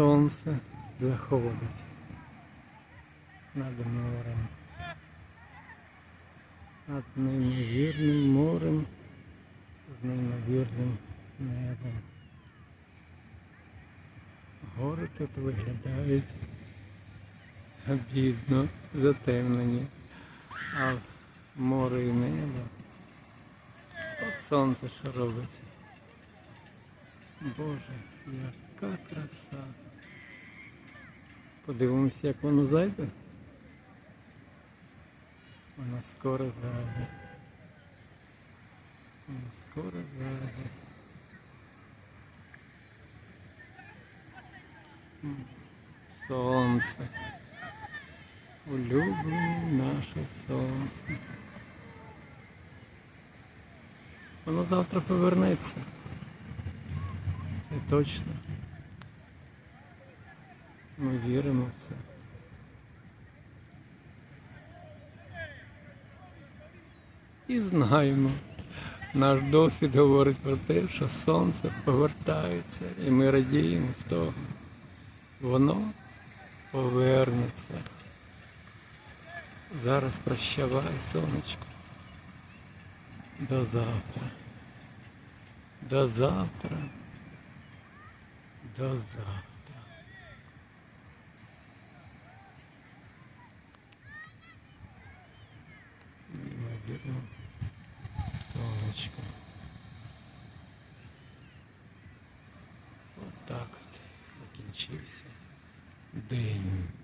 сонце заходить над морем. Над неймовірним морем з неймовірним небом. Гори тут виглядають бідно, затемнені, а море і небо. От сонце що робиться. Боже, яка краса. Подивимося, як воно зайде. Воно скоро зайде. Воно скоро зайде. Сонце. Улюблене наше сонце. Воно завтра повернеться. Це точно. Ми віримо в це. І знаємо. Наш досвід говорить про те, що сонце повертається, і ми радіємо з того. Воно повернеться. Зараз прощавай, сонечко. До завтра. До завтра. До завтра. бледным солнышком. Вот так вот закінчився день.